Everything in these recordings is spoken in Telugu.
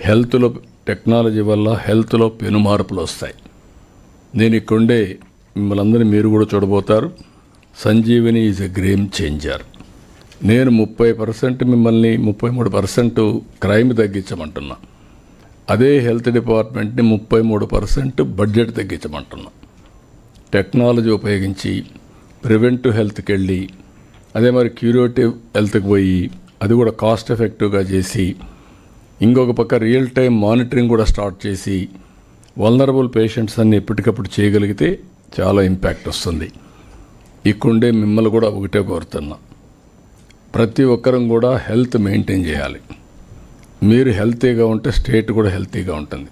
హెల్త్లో టెక్నాలజీ వల్ల హెల్త్లో పెను మార్పులు వస్తాయి. నేను ఇక్కడుండే మిమ్మల్ని అందరినీ మీరు కూడా చూడబోతారు. Sanjeevani is a game changer. నేను ముప్పై పర్సెంట్ మిమ్మల్ని ముప్పై మూడు పర్సెంట్ క్రైమ్ తగ్గించమంటున్నా. అదే హెల్త్ డిపార్ట్మెంట్ని ముప్పై మూడు పర్సెంట్ బడ్జెట్ తగ్గించమంటున్నా. టెక్నాలజీ ఉపయోగించి ప్రివెంటివ్ హెల్త్కి వెళ్ళి అదే మరి క్యూరేటివ్ హెల్త్కి పోయి అది కూడా కాస్ట్ ఎఫెక్టివ్గా చేసి ఇంకొక పక్క రియల్ టైం మానిటరింగ్ కూడా స్టార్ట్ చేసి వల్నరబుల్ పేషెంట్స్ అన్ని ఎప్పటికప్పుడు చేయగలిగితే చాలా ఇంపాక్ట్ వస్తుంది. ఇక్కడుండే మిమ్మల్ని కూడా ఒకటే కోరుతున్నా. ప్రతి ఒక్కరం కూడా హెల్త్ మెయింటైన్ చేయాలి. మీరు హెల్తీగా ఉంటే స్టేట్ కూడా హెల్తీగా ఉంటుంది.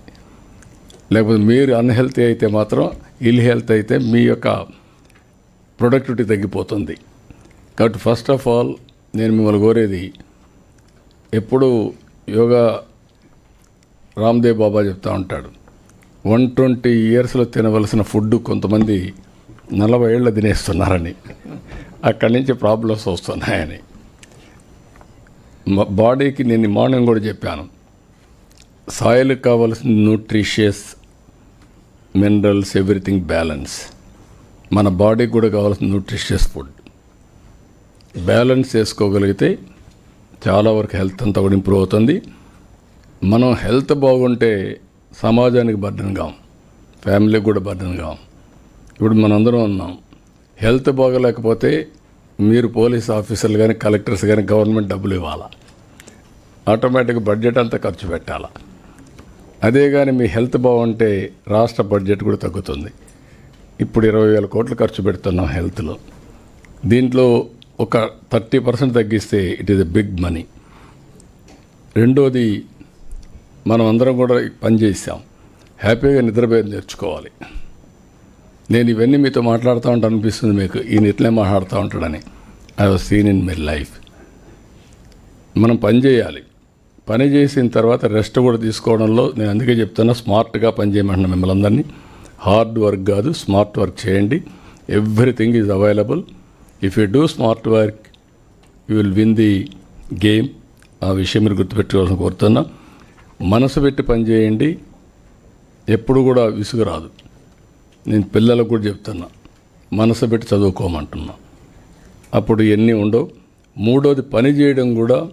లేకపోతే మీరు అన్హెల్తీ అయితే మాత్రం ఇల్ హెల్త్ అయితే మీ యొక్క ప్రొడక్టివిటీ తగ్గిపోతుంది. కాబట్టి ఫస్ట్ ఆఫ్ ఆల్ నేను మిమ్మల్ని కోరేది ఎప్పుడు యోగా రామ్దేవ్ బాబా చెప్తా ఉంటాడు. వన్ ట్వంటీ ఇయర్స్లో తినవలసిన ఫుడ్ కొంతమంది నలభై ఏళ్ళ తినేస్తున్నారని. అక్కడి నుంచి ప్రాబ్లమ్స్ వస్తున్నాయని. బాడీకి నేను మార్నింగ్ కూడా చెప్పాను. సాయిల్ కావాల్సిన న్యూట్రిషియస్ మినరల్స్ ఎవ్రీథింగ్ బ్యాలెన్స్. మన బాడీకి కూడా కావాల్సిన న్యూట్రిషియస్ ఫుడ్. బ్యాలెన్స్ చేసుకోగలిగితే చాలా వరకు హెల్త్ అంతా కూడా ఇంప్రూవ్ అవుతుంది. మనం హెల్త్ బాగుంటే సమాజానికి బర్డన్ కాం. ఫ్యామిలీకి కూడా బర్డన్ కాం. ఇప్పుడు మనందరం ఉన్నాం. హెల్త్ బాగలేకపోతే మీరు పోలీస్ ఆఫీసర్లు కానీ కలెక్టర్స్ కానీ గవర్నమెంట్ డబ్బులు ఇవ్వాలా? ఆటోమేటిక్ బడ్జెట్ అంతా ఖర్చు పెట్టాలా? అదే కానీ మీ హెల్త్ బాగుంటే రాష్ట్ర బడ్జెట్ కూడా తగ్గుతుంది. ఇప్పుడు ఇరవై వేల కోట్లు ఖర్చు పెడుతున్నాం హెల్త్లో. దీంట్లో ఒక థర్టీ పర్సెంట్ తగ్గిస్తే it is a big money. రెండోది మనం అందరం కూడా పని చేసాం హ్యాపీగా నిద్రపోయేది నేర్చుకోవాలి. నేను ఇవన్నీ మీతో మాట్లాడుతూ ఉంటాను అనిపిస్తుంది మీకు. ఈయన ఇట్లే మాట్లాడుతూ ఉంటాడని. I was seen in my life మనం పని చేయాలి. పని చేసిన తర్వాత రెస్ట్ కూడా తీసుకోవడంలో నేను అందుకే చెప్తున్నా స్మార్ట్గా పని చేయమంటున్నా మిమ్మల్ని అందరినీ. హార్డ్ వర్క్ కాదు స్మార్ట్ వర్క్ చేయండి. Everything is available if you do smart work you will win the game ఆ విషయం మీరు గుర్తుపెట్టుకోవాలని కోరుతున్నా మనసు పెట్టి పని చేయండి. ఎప్పుడు కూడా విసుగు రాదు. నేను పిల్లలకు కూడా చెప్తున్నా మనసు పెట్టి చదువుకోమంటున్నా. అప్పుడు ఎన్ని ఉండవు. మూడోది పని చేయడం కూడా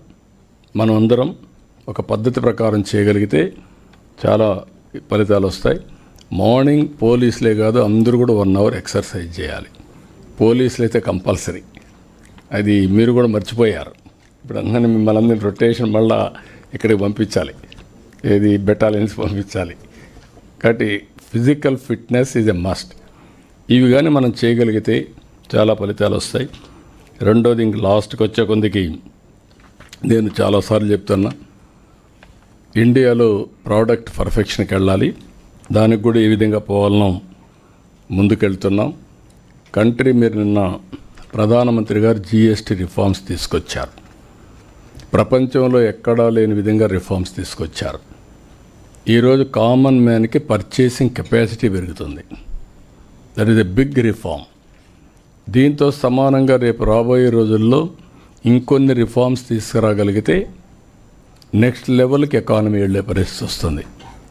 మనం అందరం ఒక పద్ధతి ప్రకారం చేయగలిగితే చాలా ఫలితాలు వస్తాయి. మార్నింగ్ పోలీసులే కాదు అందరూ కూడా వన్ అవర్ ఎక్సర్సైజ్ చేయాలి. పోలీసులు అయితే కంపల్సరీ. అది మీరు కూడా మర్చిపోయారు. ఇప్పుడు అందరినీ మిమ్మల్ని అందరినీ రొటేషన్ మళ్ళా ఇక్కడికి పంపించాలి. ఏది బెటాలియన్స్ పంపించాలి. కాబట్టి physical fitness is a must. ఇవి కానీ మనం చేయగలిగితే చాలా ఫలితాలు వస్తాయి. రెండోది ఇంక లాస్ట్కి వచ్చే కొందికి నేను చాలాసార్లు చెప్తున్నా. ఇండియాలో ప్రోడక్ట్ పర్ఫెక్షన్కి వెళ్ళాలి. దానికి కూడా ఏ విధంగా పోవాలనో ముందుకెళ్తున్నాం. కంట్రీ మీరు నిన్న ప్రధానమంత్రి గారు జిఎస్టీ రిఫార్మ్స్ తీసుకొచ్చారు. ప్రపంచంలో ఎక్కడా లేని విధంగా రిఫార్మ్స్ తీసుకొచ్చారు. ఈరోజు కామన్ మ్యాన్కి పర్చేసింగ్ కెపాసిటీ పెరుగుతుంది. That is a big reform దీంతో సమానంగా రేపు రాబోయే రోజుల్లో ఇంకొన్ని రిఫార్మ్స్ తీసుకురాగలిగితే నెక్స్ట్ లెవెల్కి ఎకానమీ వెళ్ళే పరిస్థితి వస్తుంది.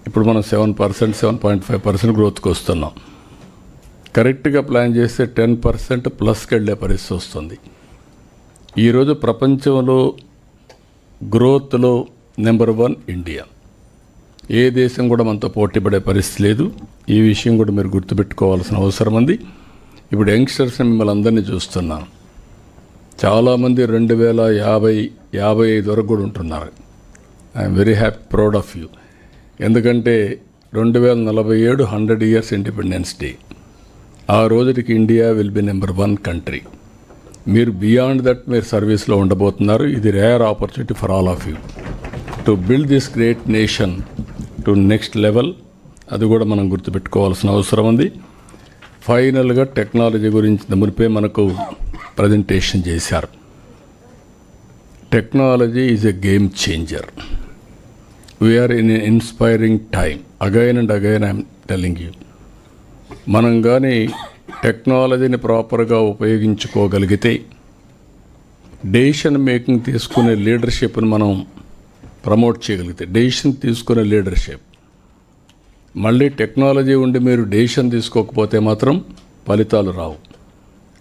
ఇప్పుడు మనం seven percent seven point five percent గ్రోత్కి వస్తున్నాం. కరెక్ట్గా ప్లాన్ చేస్తే టెన్ పర్సెంట్ ప్లస్కి వెళ్ళే పరిస్థితి వస్తుంది. ఈరోజు ప్రపంచంలో గ్రోత్లో నెంబర్ వన్ ఇండియా. ఏ దేశం కూడా మనతో పోటీపడే పరిస్థితి లేదు. ఈ విషయం కూడా మీరు గుర్తుపెట్టుకోవాల్సిన అవసరం ఉంది. ఇప్పుడు యంగ్స్టర్స్ మిమ్మల్ని అందరినీ చూస్తున్నాను. చాలామంది రెండు వేల యాభై యాభై ఐదు వరకు కూడా ఉంటున్నారు. I'm very happy proud of you. ఎందుకంటే రెండు వేల నలభై ఏడు హండ్రెడ్ ఇయర్స్ ఇండిపెండెన్స్ డే. ఆ రోజుకి India will be number one country మీరు బియాండ్ దట్ మీరు సర్వీస్లో ఉండబోతున్నారు. ఇది rare opportunity for all of you to build this great nation to next level అది కూడా మనం గుర్తుపెట్టుకోవాల్సిన అవసరం ఉంది. ఫైనల్గా టెక్నాలజీ గురించి మునిపే మనకు ప్రజెంటేషన్ చేశారు. Technology is a game changer we're in inspiring time again and again I'm telling you మనం కానీ టెక్నాలజీని ప్రాపర్గా ఉపయోగించుకోగలిగితే డెసిషన్ మేకింగ్ తీసుకునే లీడర్షిప్ని మనం ప్రమోట్ చేయగలిగితే డెసిషన్ తీసుకునే లీడర్షిప్. మళ్ళీ టెక్నాలజీ ఉండి మీరు డెసిషన్ తీసుకోకపోతే మాత్రం ఫలితాలు రావు.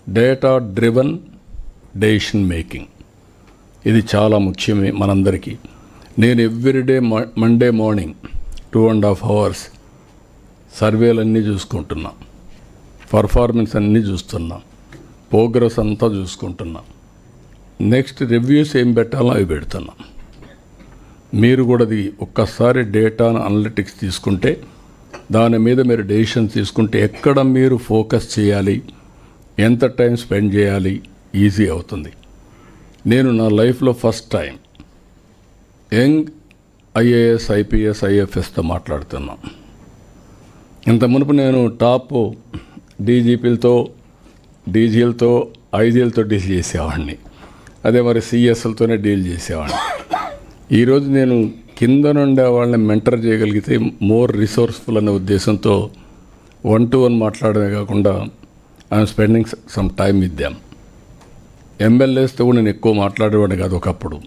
Data driven decision making. ఇది చాలా ముఖ్యమే మనందరికీ. నేను everyday Monday morning two and half hours సర్వేలన్నీ చూసుకుంటున్నా. పర్ఫార్మెన్స్ అన్నీ చూస్తున్నాం. ప్రోగ్రెస్ అంతా చూసుకుంటున్నాం. నెక్స్ట్ రివ్యూస్ ఏం పెట్టాలో అవి పెడుతున్నాం. మీరు కూడా అది ఒక్కసారి డేటాను అనలిటిక్స్ తీసుకుంటే దాని మీద మీరు డెసిషన్ తీసుకుంటే ఎక్కడ మీరు ఫోకస్ చేయాలి ఎంత టైం స్పెండ్ చేయాలి ఈజీ అవుతుంది. నేను నా లైఫ్లో first time young IAS IPS ఐఎఫ్ఎస్తో మాట్లాడుతున్నాను ఇంత మునుపు నేను టాప్ డీజీపీలతో డీజీలతో ఐజీలతో డీల్ చేసేవాడిని. అదే మరి సిఎస్ఎల్తోనే డీల్ చేసేవాడిని. ఈరోజు నేను కింద నుండే వాళ్ళని మెంటర్ చేయగలిగితే మోర్ రిసోర్స్ఫుల్ అనే ఉద్దేశంతో వన్ టు వన్ మాట్లాడమే కాకుండా I'm spending some time with ఎమ్మెల్యేస్తో కూడా నేను ఎక్కువ మాట్లాడేవాడిని కాదు ఒకప్పుడు.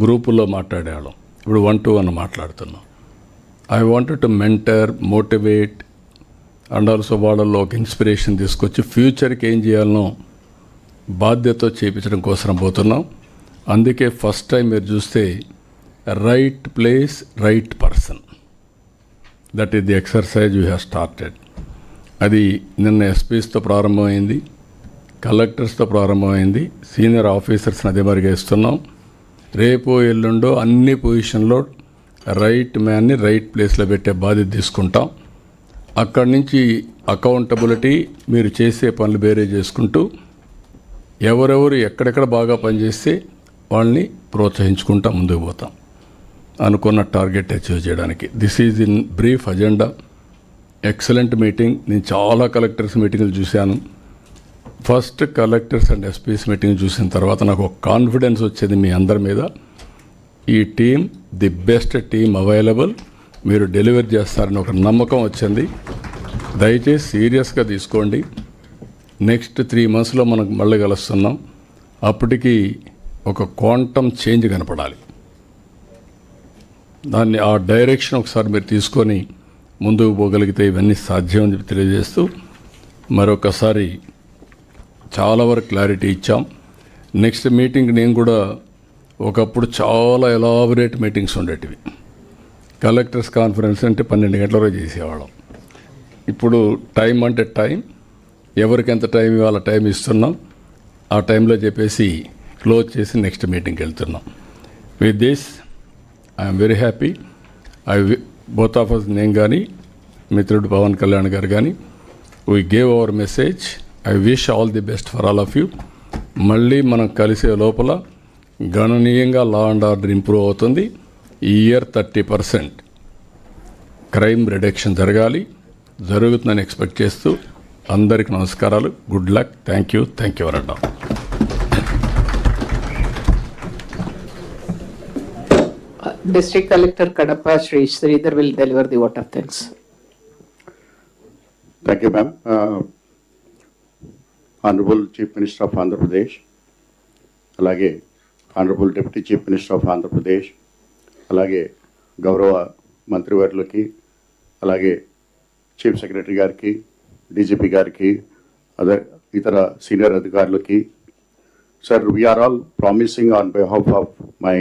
గ్రూపుల్లో మాట్లాడేవాళ్ళం. ఇప్పుడు వన్ టు వన్ మాట్లాడుతున్నాం. I wanted to mentor motivate and also వాళ్ళల్లో ఒక ఇన్స్పిరేషన్ తీసుకొచ్చి ఫ్యూచర్కి ఏం చేయాలనో బాధ్యత చేయించడం కోసం పోతున్నాం. అందుకే ఫస్ట్ టైం మీరు చూస్తే right place right person that is the exercise you have started అది నిన్న ఎస్పీస్తో ప్రారంభమైంది కలెక్టర్స్తో ప్రారంభమైంది సీనియర్ ఆఫీసర్స్ని అదే మరిగా ఇస్తున్నాం. రేపు ఎల్లుండో అన్ని పొజిషన్లో రైట్ మ్యాన్ని రైట్ ప్లేస్లో పెట్టే బాధ్యత తీసుకుంటాం. అక్కడి నుంచి అకౌంటబిలిటీ మీరు చేసే పనులు వేరే చేసుకుంటూ ఎవరెవరు ఎక్కడెక్కడ బాగా పనిచేస్తే వాళ్ళని ప్రోత్సహించుకుంటా ముందుకు పోతాం. అనుకున్న టార్గెట్ అచీవ్ చేయడానికి. This is in brief agenda excellent meeting నేను చాలా కలెక్టర్స్ మీటింగ్లు చూశాను. First collectors and SPs meeting చూసిన తర్వాత నాకు ఒక కాన్ఫిడెన్స్ వచ్చేది మీ అందరి మీద. ఈ team the best team available. మీరు డెలివర్ చేస్తారని ఒక నమ్మకం వచ్చింది. దయచేసి సీరియస్గా తీసుకోండి. నెక్స్ట్ త్రీ మంత్స్లో మనం మళ్ళీ కలుస్తున్నాం. అప్పటికి ఒక క్వాంటమ్ చేంజ్ కనపడాలి. దాన్ని ఆ డైరెక్షన్ ఒకసారి మీరు తీసుకొని ముందుకు పోగలిగితే ఇవన్నీ సాధ్యం అని చెప్పి తెలియజేస్తూ మరొకసారి చాలా వరకు క్లారిటీ ఇచ్చాం. నెక్స్ట్ మీటింగ్ నేను కూడా ఒకప్పుడు చాలా ఎలాబరేట్ మీటింగ్స్ ఉండేటివి. కలెక్టర్స్ కాన్ఫరెన్స్ అంటే పన్నెండు గంటల రోజు చేసేవాళ్ళం. ఇప్పుడు టైం అంటే టైం ఎవరికి ఎంత టైం ఇవాళ టైం ఇస్తున్నాం. ఆ టైంలో చెప్పేసి క్లోజ్ చేసి నెక్స్ట్ మీటింగ్కి వెళ్తున్నాం. With this I'm very happy I both of us నేను కానీ మిత్రుడు పవన్ కళ్యాణ్ గారు కానీ we gave our message I wish all the best for all of you మళ్ళీ మనం కలిసే లోపల గణనీయంగా లా అండ్ ఆర్డర్ ఇంప్రూవ్ అవుతుంది. Year thirty percent crime reduction జరగాలి. జరుగుతుందని ఎక్స్పెక్ట్ చేస్తూ అందరికీ నమస్కారాలు. Good luck thank you thank you అన్న district collector Kadapa Shri Sridhar will deliver the water thanks thank you ma'am honourable chief minister of Andhra Pradesh అలాగే honourable deputy chief minister of Andhra Pradesh అలాగే గౌరవ మంత్రివర్యులకి అలాగే చీఫ్ సెక్రటరీ గారికి డీజీపీ గారికి అదర్ ఇతర సీనియర్ అధికారులకి sir we're all promising on behalf of my